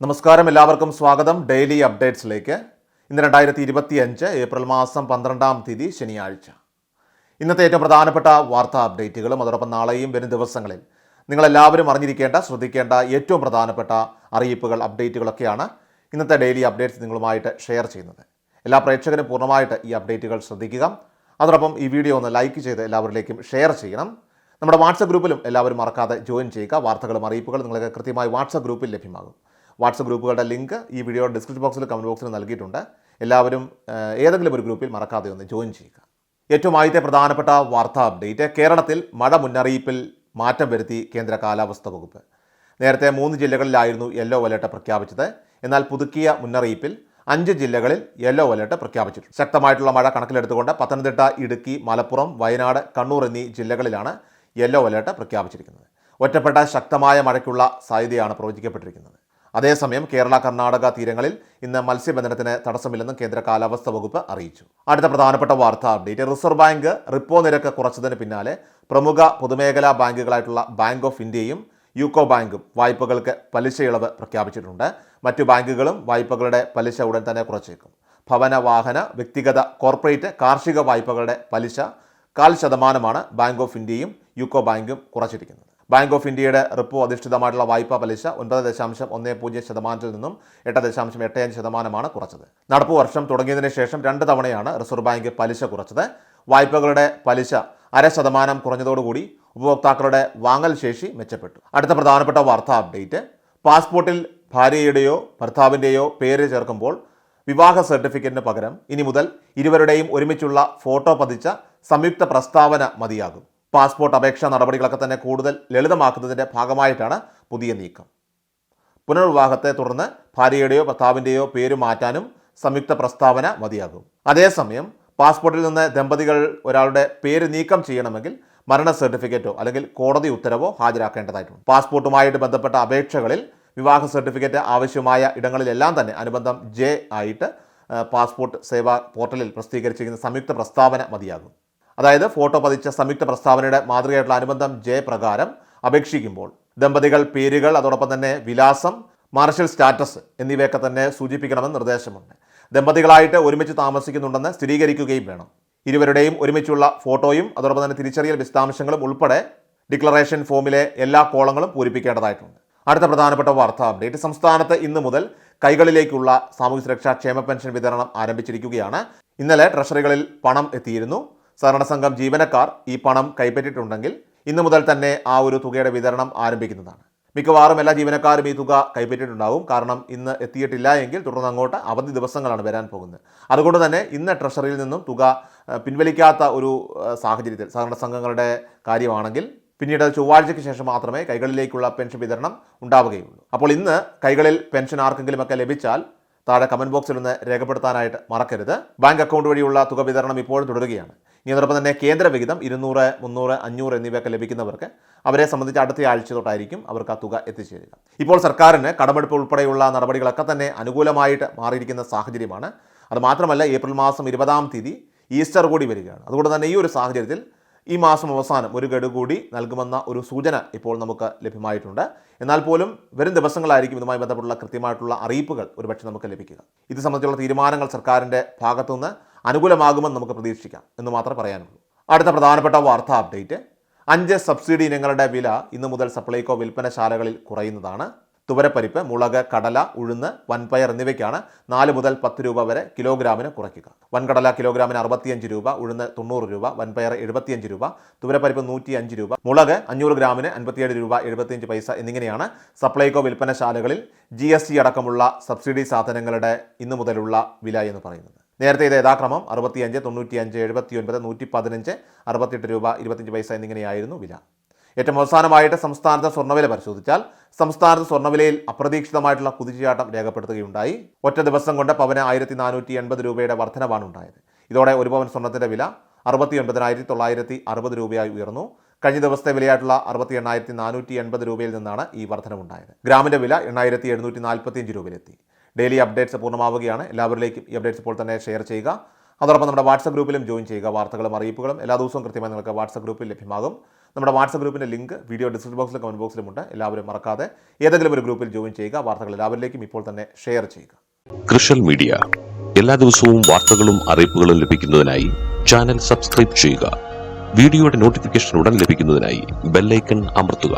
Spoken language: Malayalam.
നമസ്കാരം. എല്ലാവർക്കും സ്വാഗതം. ഡെയിലി അപ്ഡേറ്റ്സിലേക്ക്. ഇന്ന് രണ്ടായിരത്തി ഇരുപത്തി അഞ്ച് ഏപ്രിൽ മാസം പന്ത്രണ്ടാം തീയതി ശനിയാഴ്ച. ഇന്നത്തെ ഏറ്റവും പ്രധാനപ്പെട്ട വാർത്താ അപ്ഡേറ്റുകളും അതോടൊപ്പം നാളെയും വരും ദിവസങ്ങളിൽ നിങ്ങളെല്ലാവരും അറിഞ്ഞിരിക്കേണ്ട ശ്രദ്ധിക്കേണ്ട ഏറ്റവും പ്രധാനപ്പെട്ട അറിയിപ്പുകൾ അപ്ഡേറ്റുകളൊക്കെയാണ് ഇന്നത്തെ ഡെയിലി അപ്ഡേറ്റ്സ് നിങ്ങളുമായിട്ട് ഷെയർ ചെയ്യുന്നത്. എല്ലാ പ്രേക്ഷകരും പൂർണമായിട്ട് ഈ അപ്ഡേറ്റുകൾ ശ്രദ്ധിക്കുക. അതോടൊപ്പം ഈ വീഡിയോ ഒന്ന് ലൈക്ക് ചെയ്ത് എല്ലാവരിലേക്കും ഷെയർ ചെയ്യണം. നമ്മുടെ വാട്സപ്പ് ഗ്രൂപ്പിലും എല്ലാവരും മറക്കാതെ ജോയിൻ ചെയ്യുക. വാർത്തകളും അറിയിപ്പുകളും നിങ്ങൾക്ക് കൃത്യമായി വാട്സപ്പ് ഗ്രൂപ്പിൽ ലഭ്യമാകും. വാട്സപ്പ് ഗ്രൂപ്പുകളുടെ ലിങ്ക് ഈ വീഡിയോ ഡിസ്ക്രിപ്ഷൻ ബോക്സിൽ കമന്റ് ബോക്സിൽ നൽകിയിട്ടുണ്ട്. എല്ലാവരും ഏതെങ്കിലും ഒരു ഗ്രൂപ്പിൽ മറക്കാതെ ഒന്ന് ജോയിൻ ചെയ്യുക. ഏറ്റവും ആദ്യത്തെ പ്രധാനപ്പെട്ട വാർത്താ അപ്ഡേറ്റ് കേരളത്തിൽ മഴ മുന്നറിയിപ്പിൽ മാറ്റം വരുത്തി കേന്ദ്ര കാലാവസ്ഥ വകുപ്പ്. നേരത്തെ മൂന്ന് ജില്ലകളിലായിരുന്നു യെല്ലോ അലേർട്ട് പ്രഖ്യാപിച്ചത്. എന്നാൽ പുതുക്കിയ മുന്നറിയിപ്പിൽ അഞ്ച് ജില്ലകളിൽ യെല്ലോ അലേർട്ട് പ്രഖ്യാപിച്ചിട്ടുണ്ട്. ശക്തമായിട്ടുള്ള മഴ കണക്കിലെടുത്തുകൊണ്ട് പത്തനംതിട്ട ഇടുക്കി മലപ്പുറം വയനാട് കണ്ണൂർ എന്നീ ജില്ലകളിലാണ് യെല്ലോ അലേർട്ട് പ്രഖ്യാപിച്ചിരിക്കുന്നത്. ഒറ്റപ്പെട്ട ശക്തമായ മഴയ്ക്കുള്ള സാധ്യതയാണ് പ്രവചിക്കപ്പെട്ടിരിക്കുന്നത്. അതേസമയം കേരള കർണാടക തീരങ്ങളിൽ ഇന്ന് മത്സ്യബന്ധനത്തിന് തടസ്സമില്ലെന്നും കേന്ദ്ര കാലാവസ്ഥ വകുപ്പ് അറിയിച്ചു. അടുത്ത പ്രധാനപ്പെട്ട വാർത്ത അപ്ഡേറ്റ്. റിസർവ് ബാങ്ക് റിപ്പോ നിരക്ക് കുറച്ചതിന് പിന്നാലെ പ്രമുഖ പൊതുമേഖലാ ബാങ്കുകളായിട്ടുള്ള ബാങ്ക് ഓഫ് ഇന്ത്യയും യുക്കോ ബാങ്കും വായ്പകൾക്ക് പലിശ ഇളവ് പ്രഖ്യാപിച്ചിട്ടുണ്ട്. മറ്റു ബാങ്കുകളും വായ്പകളുടെ പലിശ ഉടൻ തന്നെ കുറച്ചേക്കും. ഭവന വാഹന വ്യക്തിഗത കോർപ്പറേറ്റ് കാർഷിക വായ്പകളുടെ പലിശ കാൽ ശതമാനമാണ് ബാങ്ക് ഓഫ് ഇന്ത്യയും യുക്കോ ബാങ്കും കുറച്ചിരിക്കുന്നത്. ബാങ്ക് ഓഫ് ഇന്ത്യയുടെ റിപ്പോ അധിഷ്ഠിതമായിട്ടുള്ള വായ്പാ പലിശ ഒൻപത് ദശാംശം ഒന്ന് പൂജ്യം ശതമാനത്തിൽ നിന്നും എട്ട് ദശാംശം എട്ട് അഞ്ച് ശതമാനമാണ് കുറച്ചത്. നടപ്പ് വർഷം തുടങ്ങിയതിന് ശേഷം രണ്ട് തവണയാണ് റിസർവ് ബാങ്ക് പലിശ കുറച്ചത്. വായ്പകളുടെ പലിശ അര ശതമാനം കുറഞ്ഞതോടുകൂടി ഉപഭോക്താക്കളുടെ വാങ്ങൽ ശേഷി മെച്ചപ്പെട്ടു. അടുത്ത പ്രധാനപ്പെട്ട വാർത്താ അപ്ഡേറ്റ്. പാസ്പോർട്ടിൽ ഭാര്യയുടെയോ ഭർത്താവിന്റെയോ പേര് ചേർക്കുമ്പോൾ വിവാഹ സർട്ടിഫിക്കറ്റിന് പകരം ഇനി മുതൽ ഇരുവരുടെയും ഒരുമിച്ചുള്ള ഫോട്ടോ പതിച്ച സംയുക്ത പ്രസ്താവന മതിയാകും. പാസ്പോർട്ട് അപേക്ഷാ നടപടികളൊക്കെ തന്നെ കൂടുതൽ ലളിതമാക്കുന്നതിന്റെ ഭാഗമായിട്ടാണ് പുതിയ നീക്കം. പുനർവിവാഹത്തെ തുടർന്ന് ഭാര്യയുടെയോ ഭർത്താവിന്റെയോ പേര് മാറ്റാനും സംയുക്ത പ്രസ്താവന മതിയാകും. അതേസമയം പാസ്പോർട്ടിൽ നിന്ന് ദമ്പതികൾ ഒരാളുടെ പേര് നീക്കം ചെയ്യണമെങ്കിൽ മരണ സർട്ടിഫിക്കറ്റോ അല്ലെങ്കിൽ കോടതി ഉത്തരവോ ഹാജരാക്കേണ്ടതായിട്ടുണ്ട്. പാസ്പോർട്ടുമായിട്ട് ബന്ധപ്പെട്ട അപേക്ഷകളിൽ വിവാഹ സർട്ടിഫിക്കറ്റ് ആവശ്യമായ ഇടങ്ങളിലെല്ലാം തന്നെ അനുബന്ധം ജെ ആയിട്ട് പാസ്പോർട്ട് സേവാ പോർട്ടലിൽ പ്രസിദ്ധീകരിച്ചിരിക്കുന്ന സംയുക്ത പ്രസ്താവന മതിയാകും. അതായത് ഫോട്ടോ പതിച്ച സംയുക്ത പ്രസ്താവനയുടെ മാതൃകയായിട്ടുള്ള അനുബന്ധം ജെ പ്രകാരം അപേക്ഷിക്കുമ്പോൾ ദമ്പതികൾ പേരുകൾ അതോടൊപ്പം തന്നെ വിലാസം മാർഷൽ സ്റ്റാറ്റസ് എന്നിവയൊക്കെ തന്നെ സൂചിപ്പിക്കണമെന്ന് നിർദ്ദേശമുണ്ട്. ദമ്പതികളായിട്ട് ഒരുമിച്ച് താമസിക്കുന്നുണ്ടെന്ന് സ്ഥിരീകരിക്കുകയും വേണം. ഇരുവരുടെയും ഒരുമിച്ചുള്ള ഫോട്ടോയും അതോടൊപ്പം തന്നെ തിരിച്ചറിയൽ വിശദാംശങ്ങളും ഉൾപ്പെടെ ഡിക്ലറേഷൻ ഫോമിലെ എല്ലാ കോളങ്ങളും പൂരിപ്പിക്കേണ്ടതായിട്ടുണ്ട്. അടുത്ത പ്രധാനപ്പെട്ട വാർത്താ അപ്ഡേറ്റ്. സംസ്ഥാനത്ത് ഇന്ന് മുതൽ കൈകളിലേക്കുള്ള സാമൂഹ്യ സുരക്ഷാ ക്ഷേമ പെൻഷൻ വിതരണം ആരംഭിച്ചിരിക്കുകയാണ്. ഇന്നലെ ട്രഷറികളിൽ പണം എത്തിയിരുന്നു. സഹകരണ സംഘം ജീവനക്കാർ ഈ പണം കൈപ്പറ്റിയിട്ടുണ്ടെങ്കിൽ ഇന്നു മുതൽ തന്നെ ആ ഒരു തുകയുടെ വിതരണം ആരംഭിക്കുന്നതാണ്. മിക്കവാറും എല്ലാ ജീവനക്കാരും ഈ തുക കൈപ്പറ്റിയിട്ടുണ്ടാവും. കാരണം ഇന്ന് എത്തിയിട്ടില്ല എങ്കിൽ തുടർന്ന് അങ്ങോട്ട് അവധി ദിവസങ്ങളാണ് വരാൻ പോകുന്നത്. അതുകൊണ്ട് തന്നെ ഇന്ന് ട്രഷറിയിൽ നിന്നും തുക പിൻവലിക്കാത്ത ഒരു സാഹചര്യത്തിൽ സഹകരണ സംഘങ്ങളുടെ കാര്യമാണെങ്കിൽ പിന്നീട് ചൊവ്വാഴ്ചയ്ക്ക് ശേഷം മാത്രമേ കൈകളിലേക്കുള്ള പെൻഷൻ വിതരണം ഉണ്ടാവുകയുള്ളൂ. അപ്പോൾ ഇന്ന് കൈകളിൽ പെൻഷൻ ആർക്കെങ്കിലുമൊക്കെ ലഭിച്ചാൽ താഴെ കമന്റ് ബോക്സിൽ ഒന്ന് രേഖപ്പെടുത്താനായിട്ട് മറക്കരുത്. ബാങ്ക് അക്കൗണ്ട് വഴിയുള്ള തുക വിതരണം ഇപ്പോഴും തുടരുകയാണ്. ഇനി അതോടൊപ്പം തന്നെ കേന്ദ്ര വിഹിതം ഇരുന്നൂറ് മുന്നൂറ് അഞ്ഞൂറ് എന്നിവയൊക്കെ ലഭിക്കുന്നവർക്ക് അവരെ സംബന്ധിച്ച് അടുത്ത ആഴ്ച തൊട്ടായിരിക്കും അവർക്ക് ആ തുക എത്തിച്ചേരുക. ഇപ്പോൾ സർക്കാരിന് കടമെടുപ്പ് ഉൾപ്പെടെയുള്ള നടപടികളൊക്കെ തന്നെ അനുകൂലമായിട്ട് മാറിയിരിക്കുന്ന സാഹചര്യമാണ്. അത് മാത്രമല്ല ഏപ്രിൽ മാസം ഇരുപതാം തീയതി ഈസ്റ്റർ കൂടി വരികയാണ്. അതുകൊണ്ട് തന്നെ ഈ ഒരു സാഹചര്യത്തിൽ ഈ മാസം അവസാനം ഒരു ഗഡു കൂടി നൽകുമെന്ന ഒരു സൂചന ഇപ്പോൾ നമുക്ക് ലഭ്യമായിട്ടുണ്ട്. എന്നാൽ പോലും വരും ദിവസങ്ങളായിരിക്കും ഇതുമായി ബന്ധപ്പെട്ടുള്ള കൃത്യമായിട്ടുള്ള അറിയിപ്പുകൾ ഒരുപക്ഷെ നമുക്ക് ലഭിക്കുക. ഇത് സംബന്ധിച്ചുള്ള തീരുമാനങ്ങൾ സർക്കാരിന്റെ ഭാഗത്തുനിന്ന് അനുകൂലമാകുമെന്ന് നമുക്ക് പ്രതീക്ഷിക്കാം എന്ന് മാത്രം പറയാനുള്ളൂ. അടുത്ത പ്രധാനപ്പെട്ട വാർത്താ അപ്ഡേറ്റ്. അഞ്ച് സബ്സിഡി ഇനങ്ങളുടെ വില ഇന്നു മുതൽ സപ്ലൈകോ വിൽപ്പനശാലകളിൽ കുറയുന്നതാണ്. തുവരപ്പരിപ്പ് മുളക് കടല ഉഴുന്ന് വൻപയർ എന്നിവയ്ക്കാണ് നാല് മുതൽ പത്ത് രൂപ വരെ കിലോഗ്രാമിന് കുറയ്ക്കുക. വൻകടല കിലോഗ്രാമിന് അറുപത്തിയഞ്ച് രൂപ ഉഴുന്ന് തൊണ്ണൂറ് രൂപ വൻപയർ എഴുപത്തിയഞ്ച് രൂപ തുവരപ്പരിപ്പ് നൂറ്റി അഞ്ച് രൂപ മുളക് അഞ്ഞൂറ് ഗ്രാമിന് അൻപത്തിയേഴ് രൂപ എഴുപത്തിയഞ്ച് പൈസ എന്നിങ്ങനെയാണ് സപ്ലൈകോ വിൽപ്പനശാലകളിൽ ജി എസ് ടി അടക്കമുള്ള സബ്സിഡി സാധനങ്ങളുടെ ഇന്നു മുതലുള്ള വില എന്ന് പറയുന്നത്. നേരത്തെ ഇത് യഥാക്രമം അറുപത്തിയഞ്ച് തൊണ്ണൂറ്റിയഞ്ച് എഴുപത്തി ഒൻപത് നൂറ്റി പതിനഞ്ച് അറുപത്തെട്ട് രൂപ ഇരുപത്തിയഞ്ച് പൈസ എന്നിങ്ങനെയായിരുന്നു വില. ഏറ്റവും അവസാനമായിട്ട് സംസ്ഥാനത്തെ സ്വർണവില പരിശോധിച്ചാൽ സംസ്ഥാനത്ത് സ്വർണവിലയിൽ അപ്രതീക്ഷിതമായിട്ടുള്ള കുതിച്ചുചാട്ടം രേഖപ്പെടുത്തുകയുണ്ടായി. ഒറ്റ ദിവസം കൊണ്ട് പവന് ആയിരത്തി നാനൂറ്റി എൺപത് രൂപയുടെ വർധനവാണ് ഉണ്ടായത് ഇതോടെ ഒരു പവൻ സ്വർണത്തിന്റെ വില അറുപത്തി ഒൻപതിനായിരത്തി തൊള്ളായിരത്തി അറുപത് രൂപയായി ഉയർന്നു. കഴിഞ്ഞ ദിവസത്തെ വിലയായിട്ടുള്ള അറുപത്തി എണ്ണായിരത്തി നാനൂറ്റി എൺപത് രൂപയിൽ നിന്നാണ് ഈ വർധനവുണ്ടായത്. ഗ്രാമിന്റെ വില എണ്ണായിരത്തി എഴുന്നൂറ്റി നാൽപ്പത്തിയഞ്ച് രൂപയിലെത്തി. ഡെയിലി അപ്ഡേറ്റ്സ് പൂർണമാവുകയാണ്. എല്ലാവരിലേക്കും ഈ അപ്ഡേറ്റ്സ് ഇപ്പോൾ തന്നെ ഷെയർ ചെയ്യുക. അതോടൊപ്പം നമ്മുടെ വാട്സപ്പ് ഗ്രൂപ്പിലും ജോയിൻ ചെയ്യുക. വാർത്തകളും അറിയിപ്പുകളും എല്ലാ ദിവസവും കൃത്യമായി നിങ്ങൾക്ക് വാട്സപ്പ് ഗ്രൂപ്പിൽ ലഭ്യമാകും. നമ്മുടെ വാട്സപ്പ് ഗ്രൂപ്പിന്റെ ലിങ്ക് വീഡിയോ ഡിസ്ക്രിപ്ഷൻ ബോക്സിലും കമന്റ് ബോക്സിലുമുണ്ട് എല്ലാവരും മറക്കാതെ ഏതെങ്കിലും ഒരു ഗ്രൂപ്പിൽ ജോയിൻ ചെയ്യുക. വാർത്തകൾ എല്ലാവരിലേക്കും ഇപ്പോൾ തന്നെ ഷെയർ ചെയ്യുക. കൃഷൽ മീഡിയ. എല്ലാ ദിവസവും വാർത്തകളും അറിയിപ്പുകളും ലഭിക്കുന്നതിനായി ചാനൽ സബ്സ്ക്രൈബ് ചെയ്യുക. വീഡിയോയുടെ നോട്ടിഫിക്കേഷൻ ഉടൻ ലഭിക്കുന്നതിനായി ബെല്ലൈക്കൺ അമർത്തുക.